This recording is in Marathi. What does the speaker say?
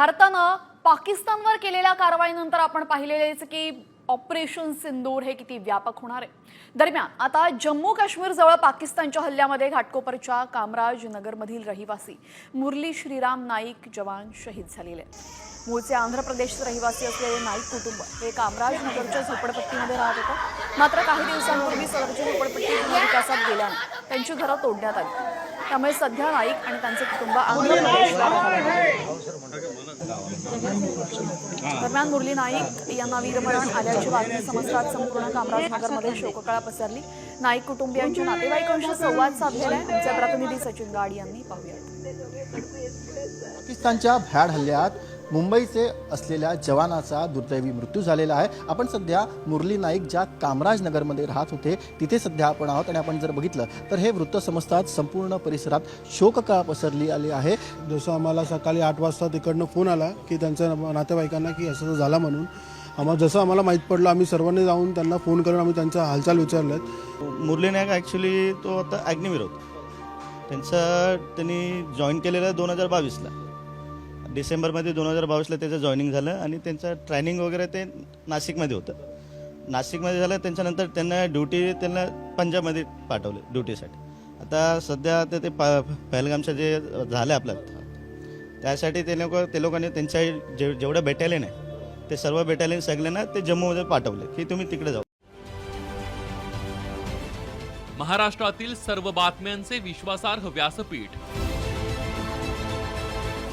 भारतानं पाकिस्तानवर केलेल्या कारवाईनंतर आपण पाहिलेलेच की ऑपरेशन सिंदूर हे किती व्यापक होणार आहे. दरम्यान आता जम्मू काश्मीर जवळ पाकिस्तानच्या हल्ल्यामध्ये घाटकोपरच्या कामराज नगरमधील रहिवासी मुरली श्रीराम नाईक जवान शहीद झालेले मूळचे आंध्र प्रदेशचे रहिवासी असलेले नाईक कुटुंब हे कामराज नगरच्या झोपडपट्टीमध्ये राहत होतं. मात्र काही दिवसांपूर्वी सदरची झोपडपट्टी विकासात गेल्यानं त्यांची घरं तोडण्यात आली. त्यामुळे सध्या नाईक आणि त्यांचे कुटुंब आंध्र प्रदेशला दरम्यान मुरली नाईक यांना वीरमरण आल्याची बातमी समजतात संपूर्ण कामराजनगरमध्ये शोककळा पसरली. नाईक कुटुंबियांच्या नातेवाईकांशी संवाद साधलेला आहे. आमचे प्रतिनिधी सचिन गाड यांनी पाहूया पाकिस्तानच्या भ्याड हल्ल्यात मुंबईचे असलेल्या जवानाचा दुर्दैवी मृत्यू झालेला आहे. आपण सध्या मुरली नाईक ज्या कामराज नगरमध्ये राहत होते तिथे सध्या आपण आहोत आणि आपण जर बघितलं तर हे वृत्त समजतात संपूर्ण परिसरात शोककळा पसरली आली आहे. जसं आम्हाला सकाळी आठ वाजता तिकडनं फोन आला की त्यांच्या नातेवाईकांना की असं झाला म्हणून. आम्हाला जसं आम्हाला माहीत पडलं आम्ही सर्वांनी जाऊन त्यांना फोन करून आम्ही त्यांचा हालचाल विचारल्यात. मुरली नायक ॲक्च्युली तो आता अग्निवीर होता त्यांचा त्यांनी जॉईन केलेलं आहे दोन हजार बावीसला. डिसेंबरमध्ये दोन हजार बावीसला त्याचं जॉईनिंग झालं आणि त्यांचं ट्रेनिंग वगैरे ते नाशिकमध्ये होतं. नाशिकमध्ये झालं त्यांच्यानंतर त्यांना ड्युटी त्यांना पंजाबमध्ये पाठवले ड्युटीसाठी. आता सध्या ते ते पा पहलगामचं जे झालं आपलं त्यासाठी ते लोक ते लोकांनी त्यांच्या जे जेवढं बॅटॅलियन आहे ते सर्व बॅटॅलियन सगळ्यांना ते जम्मूमध्ये पाठवले की तुम्ही तिकडे जाऊ. महाराष्ट्रातील सर्व बातम्यांचे विश्वासार्ह व्यासपीठ.